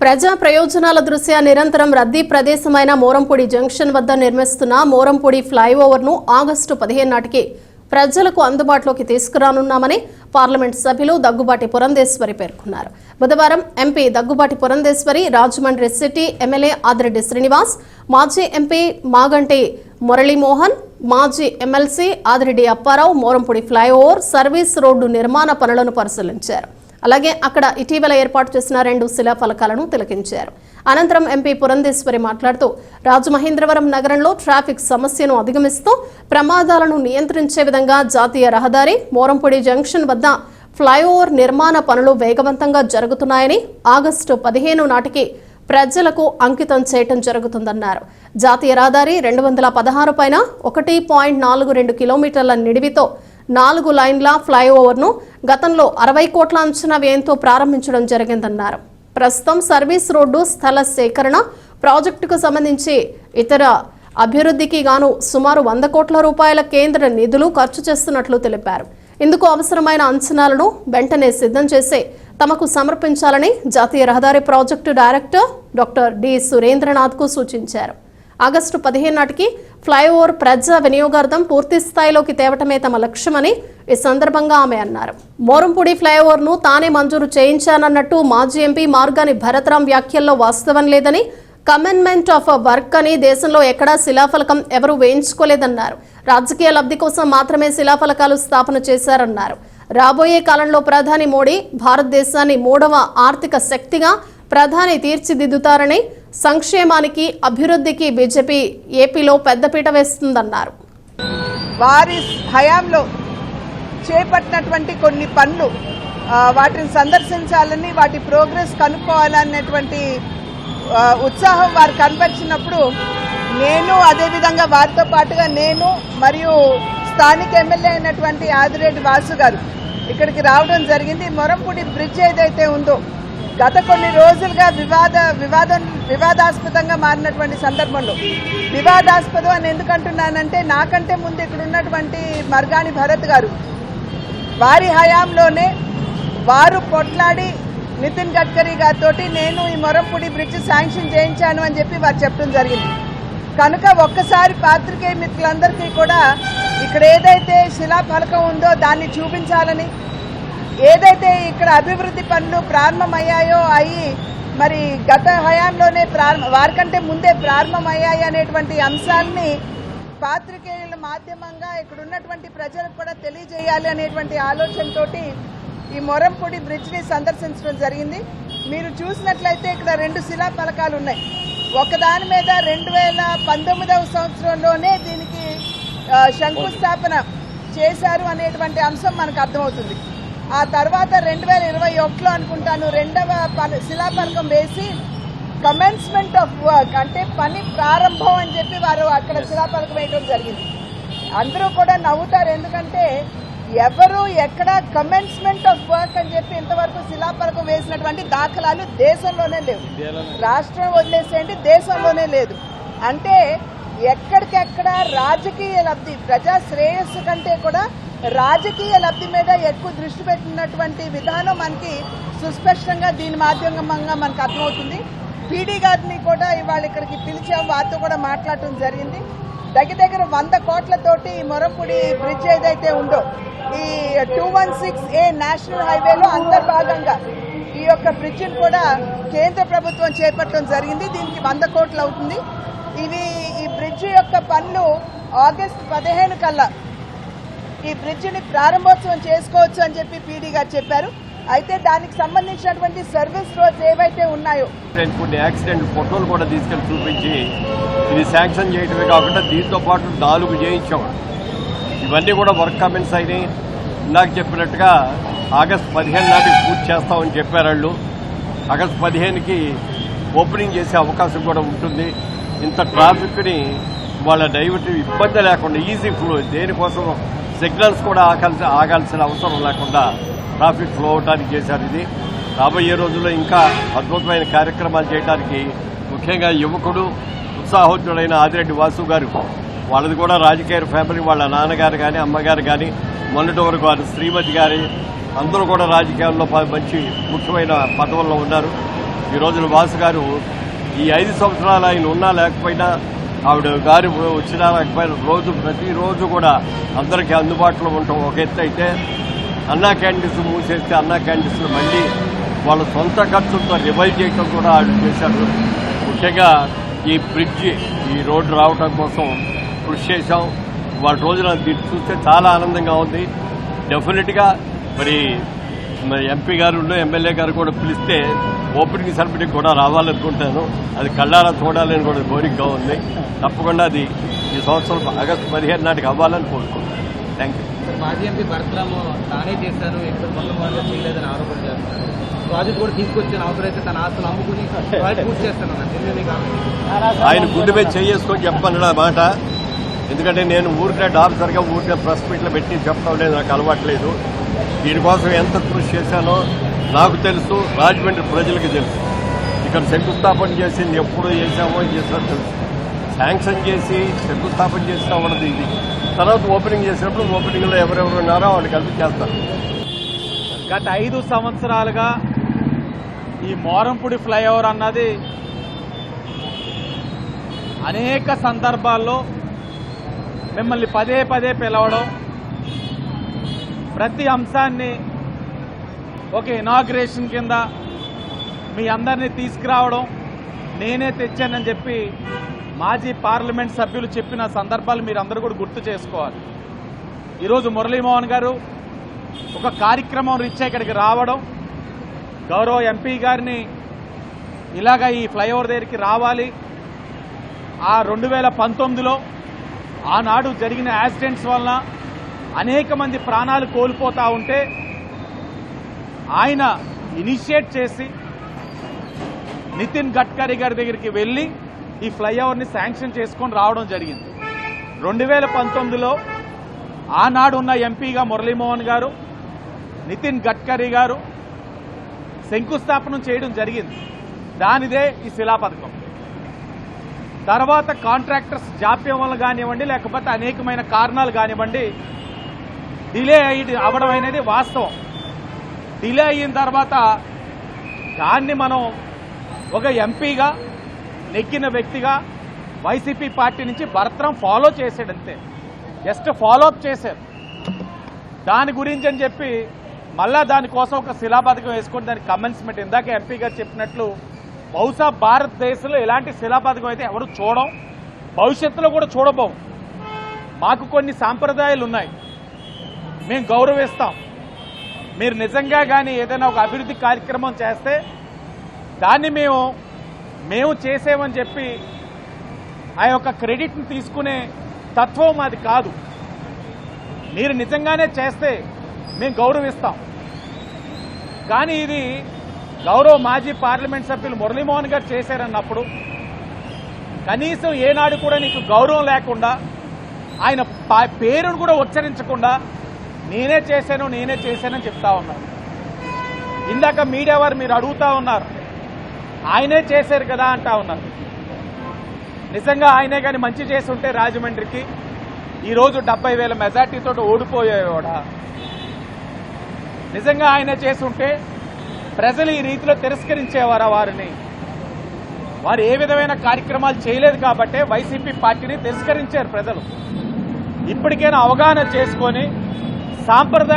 ప్రజా ప్రయోజనాల దృష్ట్యా నిరంతరం రద్దీ ప్రదేశమైన మోరంపూడి జంక్షన్ వద్ద నిర్మిస్తున్న మోరంపూడి ఫ్లైఓవర్ను ఆగస్టు పదిహేను నాటికి ప్రజలకు అందుబాటులోకి తీసుకురానున్నామని పార్లమెంట్ సభ్యులు దగ్గుబాటి పురంధేశ్వరి పేర్కొన్నారు. బుధవారం MP Daggubati Purandeswari Rajahmundry city MLA Adireddy Srinivas మాజీ ఎంపీ మాగంటి మురళీమోహన్ మాజీ MLC Adireddy Apparao Morampudi flyover service road నిర్మాణ పనులను పరిశీలించారు. అలాగే అక్కడ ఇటీవల ఏర్పాటు చేసిన రెండు శిలాఫలకాలను తిలకించారు. అనంతరం ఎంపీ పురంధేశ్వరి మాట్లాడుతూ రాజమహేంద్రవరం నగరంలో ట్రాఫిక్ సమస్యను అధిగమిస్తూ ప్రమాదాలను నియంత్రించే విధంగా జాతీయ రహదారి మోరంపూడి జంక్షన్ వద్ద ఫ్లైఓవర్ నిర్మాణ పనులు వేగవంతంగా జరుగుతున్నాయని ఆగస్టు పదిహేను నాటికి ప్రజలకు అంకితం చేయటం జరుగుతుందన్నారు. జాతీయ రహదారి రెండు వందల పదహారు పైన ఒకటి పాయింట్ నాలుగు రెండు కిలోమీటర్ల నిడివితో నాలుగు లైన్ల ఫ్లైఓవర్ను గతంలో అరవై కోట్ల అంచనా వ్యయంతో ప్రారంభించడం జరిగిందన్నారు. ప్రస్తుతం సర్వీస్ రోడ్డు స్థల సేకరణ ప్రాజెక్టుకు సంబంధించి ఇతర అభివృద్ధికి గాను సుమారు వంద కోట్ల రూపాయల కేంద్ర నిధులు ఖర్చు చేస్తున్నట్లు తెలిపారు. ఇందుకు అవసరమైన అంచనాలను వెంటనే సిద్ధం చేసి తమకు సమర్పించాలని జాతీయ రహదారి ప్రాజెక్టు డైరెక్టర్ డాక్టర్ డి సురేంద్రనాథ్కు సూచించారు. ఆగస్టు పదిహేను నాటికి ఫ్లైఓవర్ ప్రజా వినియోగార్థం పూర్తి స్థాయిలోకి తేవటమే తమ లక్ష్యమని ఈ సందర్భంగా ఆమె అన్నారు. మోరంపూడి ఫ్లైఓవర్ను తానే మంజూరు చేయించానన్నట్టు మాజీ ఎంపీ మార్గాని భరతరాం వ్యాఖ్యల్లో వాస్తవం లేదని కమెన్మెంట్ ఆఫ్ వర్క్ అని దేశంలో ఎక్కడా శిలాఫలకం ఎవరూ వేయించుకోలేదన్నారు. రాజకీయ లబ్ధి కోసం మాత్రమే శిలాఫలకాలు స్థాపన చేశారన్నారు. రాబోయే కాలంలో ప్రధాని మోడీ భారతదేశాన్ని మూడవ ఆర్థిక శక్తిగా ప్రధాని తీర్చిదిద్దుతారని సంక్షేమానికి అభివృద్ధికి బీజేపీ ఏపీలో పెద్దపీట వేస్తుందన్నారు. వారి హయాంలో చేపట్టినటువంటి కొన్ని పనులు వాటిని సందర్శించాలని వాటి ప్రోగ్రెస్ కనుక్కోవాలనేటువంటి ఉత్సాహం వారు కనపరిచినప్పుడు నేను అదేవిధంగా వారితో పాటుగా నేను మరియు స్థానిక ఎమ్మెల్యే అయినటువంటి ఆదిరెడ్డి వాసు గారు ఇక్కడికి రావడం జరిగింది. మొరంపూడి బ్రిడ్జ్ ఏదైతే ఉందో గత కొన్ని రోజులుగా వివాద వివాదం వివాదాస్పదంగా మారినటువంటి సందర్భంలో వివాదాస్పదం అని ఎందుకంటున్నానంటే నాకంటే ముందు ఇక్కడ ఉన్నటువంటి మర్గాని భరత్ గారు వారి హయాంలోనే వారు కొట్లాడి నితిన్ గడ్కరీ గారితో నేను ఈ మొరంపూడి బ్రిడ్జ్ శాంక్షన్ చేయించాను అని చెప్పి వారు చెప్పడం జరిగింది. కనుక ఒక్కసారి పాత్రికేయ మిత్రులందరికీ కూడా ఇక్కడ ఏదైతే శిలాఫలకం ఉందో దాన్ని చూపించాలని ఏదైతే ఇక్కడ అభివృద్ధి పనులు ప్రారంభమయ్యాయో అయ్యి మరి గత హయాంలోనే ప్రారంభ వారికంటే ముందే ప్రారంభమయ్యాయి అనేటువంటి అంశాన్ని పాత్రికేయుల మాధ్యమంగా ఇక్కడ ఉన్నటువంటి ప్రజలకు కూడా తెలియజేయాలి అనేటువంటి ఆలోచనతో ఈ మొరంపూడి బ్రిడ్జ్ని సందర్శించడం జరిగింది. మీరు చూసినట్లయితే ఇక్కడ రెండు శిలా ఫలకాలు ఉన్నాయి. ఒకదాని మీద రెండు వేల పంతొమ్మిదవ సంవత్సరంలోనే దీనికి శంకుస్థాపన చేశారు అనేటువంటి అంశం మనకు అర్థమవుతుంది. ఆ తర్వాత రెండు వేల ఇరవై ఒకటిలో అనుకుంటాను రెండవ పల- శిలాఫలకం వేసి కమెన్స్మెంట్ ఆఫ్ వర్క్ అంటే పని ప్రారంభం అని చెప్పి వారు అక్కడ శిలాఫలకం వేయడం జరిగింది. అందరూ కూడా నవ్వుతారు. ఎందుకంటే ఎవరు ఎక్కడ కమెన్స్మెంట్ ఆఫ్ వర్క్ అని చెప్పి ఇంతవరకు శిలాఫలకం వేసినటువంటి దాఖలాలు దేశంలోనే లేవు. రాష్ట్రం వదిలేసేయండి దేశంలోనే లేదు. అంటే ఎక్కడికెక్కడ రాజకీయ లబ్ధి ప్రజా శ్రేయస్సు కంటే కూడా రాజకీయ లబ్ధి మీద ఎక్కువ దృష్టి పెట్టినటువంటి విధానం మనకి సుస్పష్టంగా దీని మాధ్యమంగా మనకు అర్థమవుతుంది. పీడీ గారిని కూడా ఇవాళ ఇక్కడికి పిలిచాం. వారితో కూడా మాట్లాడటం జరిగింది. దగ్గర దగ్గర వంద కోట్లతోటి ఈ బ్రిడ్జ్ ఏదైతే ఉందో ఈ two one six A national హైవేలో అంతర్భాగంగా ఈ యొక్క బ్రిడ్జిని కూడా కేంద్ర ప్రభుత్వం చేపట్టడం జరిగింది. దీనికి వంద కోట్లు అవుతుంది. ఇవి ఈ బ్రిడ్జ్ యొక్క పనులు ఆగస్ట్ పదిహేను కల్లా ఈ బ్రిడ్జిని ప్రారంభోత్సవం చేసుకోవచ్చు అని చెప్పి పీడీ గారు చెప్పారు. అయితే దానికి సంబంధించినటువంటి సర్వీస్ రోడ్స్ ఏవైతే ఉన్నాయో కొన్ని యాక్సిడెంట్ ఫోటోలు కూడా తీసుకెళ్ళి చూపించి ఇది శాంక్షన్ చేయటమే కాకుండా దీంతో పాటు నాలుగు చేయించాం. ఇవన్నీ కూడా వర్క్ కమెంట్స్ అయినాయి. ఇందాక చెప్పినట్టుగా ఆగస్ట్ పదిహేను నాటికి పూర్తి చేస్తామని చెప్పారు వాళ్ళు. ఆగస్ట్ పదిహేనుకి ఓపెనింగ్ చేసే అవకాశం కూడా ఉంటుంది. ఇంత ట్రాఫిక్ని వాళ్ళ డైవర్ట్ ఇబ్బంది లేకుండా ఈజీ ఫ్లో దేనికోసం సిగ్నల్స్ కూడా ఆగాల్సి ఆగాల్సిన అవసరం లేకుండా ట్రాఫిక్ ఫ్లో అవడానికి చేశారు ఇది. రాబోయే రోజుల్లో ఇంకా అద్భుతమైన కార్యక్రమాలు చేయడానికి ముఖ్యంగా యువకుడు ఉత్సాహోజ్ఞుడైన ఆదిరెడ్డి వాసు గారు వాళ్ళది కూడా రాజకీయ ఫ్యామిలీ వాళ్ళ నాన్నగారు కానీ అమ్మగారు కానీ మొన్నటి వరకు వారి శ్రీమతి గారి అందరూ కూడా రాజకీయాల్లో మంచి ముఖ్యమైన పదవుల్లో ఉన్నారు. ఈ రోజున వాసు గారు ఈ ఐదు సంవత్సరాలు ఆయన ఉన్నా లేకపోయినా ఆవిడ గారు వచ్చినా లేకపోయినా రోజు ప్రతిరోజు కూడా అందరికీ అందుబాటులో ఉంటాం. ఒక ఎత్తు అయితే అన్నా క్యాంటీన్స్ మూసేస్తే అన్నా క్యాంటీన్స్లు మళ్ళీ వాళ్ళ సొంత ఖర్చులతో రివైవ్ చేయటం కూడా ఆవిడ చేశారు. ముఖ్యంగా ఈ బ్రిడ్జి ఈ రోడ్డు రావటం కోసం కృషి చేశాం. వాళ్ళ రోజున దీన్ని చూస్తే చాలా ఆనందంగా ఉంది. డెఫినెట్గా మరి మరి ఎంపీ గారు ఎమ్మెల్యే గారు కూడా పిలిస్తే ఓపెనింగ్ సెలబ్రిటీ కూడా రావాలనుకుంటాను. అది కళ్ళారా చూడాలని కూడా కోరికగా ఉంది. తప్పకుండా అది ఈ సంవత్సరం ఆగస్టు పదిహేను నాటికి అవ్వాలని కోరుకుంటున్నాను. థ్యాంక్ యూ మాజీ ఎంపీ భరత్రాము తానే చేశాను ఎక్కడ మొత్తం వాళ్ళు చేయలేదని ఆరోపణ చేస్తున్నారు. ప్రాజెక్ట్ కూడా తీసుకొచ్చాను అవసరమైతే తన ఆస్తులు అమ్ముకుని ప్రాజెక్ట్ పూర్తి చేస్తాను ఆయన గుండె మీద చేసుకొని చెప్పమన్నాడు ఆ మాట. ఎందుకంటే నేను ఊరికే ఆఫీసర్గా ఊరికే ప్రెస్ మీట్లో పెట్టి చెప్పడం లేదు. నాకు అలవాట్లేదు దీనికోసం ఎంత కృషి చేశానో నాకు తెలుసు రాజమండ్రి ప్రజలకు తెలుసు. ఇక్కడ శంకుస్థాపన చేసింది ఎప్పుడు చేసామో చేసినా తెలుసు. శాంక్షన్ చేసి శంకుస్థాపన చేసినా ఉన్నది ఇది. తర్వాత ఓపెనింగ్ చేసినప్పుడు ఓపెనింగ్లో ఎవరెవరు ఉన్నారో వాళ్ళు కలిపి చేస్తారు గత ఐదు సంవత్సరాలుగా ఈ మోరంపూడి ఫ్లైఓవర్ అన్నది అనేక సందర్భాల్లో మిమ్మల్ని పదే పదే పిలవడం ప్రతి అంశాన్ని ఒక ఇనాగ్రేషన్ కింద మీ అందరినీ తీసుకురావడం నేనే తెచ్చానని చెప్పి మాజీ పార్లమెంట్ సభ్యులు చెప్పిన సందర్భాలు మీరు అందరూ కూడా గుర్తు చేసుకోవాలి. ఈరోజు మురళీమోహన్ గారు ఒక కార్యక్రమం రీచ్ ఇక్కడికి రావడం గౌరవ ఎంపీ గారిని ఇలాగ ఈ ఫ్లైఓవర్ దగ్గరికి రావాలి. ఆ రెండు వేల పంతొమ్మిదిలో ఆనాడు జరిగిన యాక్సిడెంట్స్ వలన అనేక మంది ప్రాణాలు కోల్పోతూ ఉంటే ఆయన ఇనిషియేట్ చేసి నితిన్ గడ్కరీ గారి దగ్గరికి వెళ్ళి ఈ ఫ్లైఓవర్ని శాంక్షన్ చేసుకొని రావడం జరిగింది. రెండు వేల పంతొమ్మిదిలో ఆనాడు ఉన్న ఎంపీగా మురళీమోహన్ గారు నితిన్ గడ్కరీ గారు శంకుస్థాపన చేయడం జరిగింది. దానిదే ఈ శిలా పథకం తర్వాత కాంట్రాక్టర్స్ జాప్యం వల్ల కానివ్వండి లేకపోతే అనేకమైన కారణాలు కానివ్వండి డిలే అయ్యి అవడం అనేది వాస్తవం. డిలే అయిన తర్వాత దాన్ని మనం ఒక ఎంపీగా నెగ్గిన వ్యక్తిగా వైసీపీ పార్టీ నుంచి భరత్రం ఫాలో చేశాడు అంతే. జస్ట్ ఫాలో అప్ చేశారు. దాని గురించి అని చెప్పి మళ్ళా దానికోసం ఒక శిలాపథకం వేసుకొని దానికి కమెన్స్మెంట్ ఇందాక ఎంపీ గారు చెప్పినట్లు బహుశా భారతదేశంలో ఎలాంటి శిలాపథకం అయితే ఎవరు చూడం భవిష్యత్తులో కూడా చూడబోం. మాకు కొన్ని సాంప్రదాయాలు ఉన్నాయి. మేము గౌరవిస్తాం. మీరు నిజంగా కానీ ఏదైనా ఒక అభివృద్ధి కార్యక్రమం చేస్తే దాన్ని మేము మేము చేసేమని చెప్పి ఆ యొక్క క్రెడిట్ని తీసుకునే తత్వం మాది కాదు. మీరు నిజంగానే చేస్తే మేము గౌరవిస్తాం. కానీ ఇది గౌరవ మాజీ పార్లమెంట్ సభ్యులు మురళీమోహన్ గారు చేశారన్నప్పుడు కనీసం ఏనాడు కూడా నీకు గౌరవం లేకుండా ఆయన పా- పేరును కూడా ఉచ్చరించకుండా నేనే చేశాను నేనే చేశానని చెప్తా ఉన్నారు. ఇందాక మీడియా వారు మీరు అడుగుతా ఉన్నారు ఆయనే చేశారు కదా అంటా ఉన్నారు. నిజంగా ఆయనే కానీ మంచి చేసి ఉంటే రాజమండ్రికి ఈరోజు డెబ్బై వేల మెజార్టీతో ఓడిపోయేవాడా? నిజంగా ఆయన చేస్తుంటే ప్రజలు ఈ రీతిలో తిరస్కరించేవారా వారిని? వారు ఏ విధమైన కార్యక్రమాలు చేయలేదు కాబట్టే వైసీపీ పార్టీని తిరస్కరించారు ప్రజలు. ఇప్పటికైనా అవగాహన చేసుకొని సాంప్రదాయ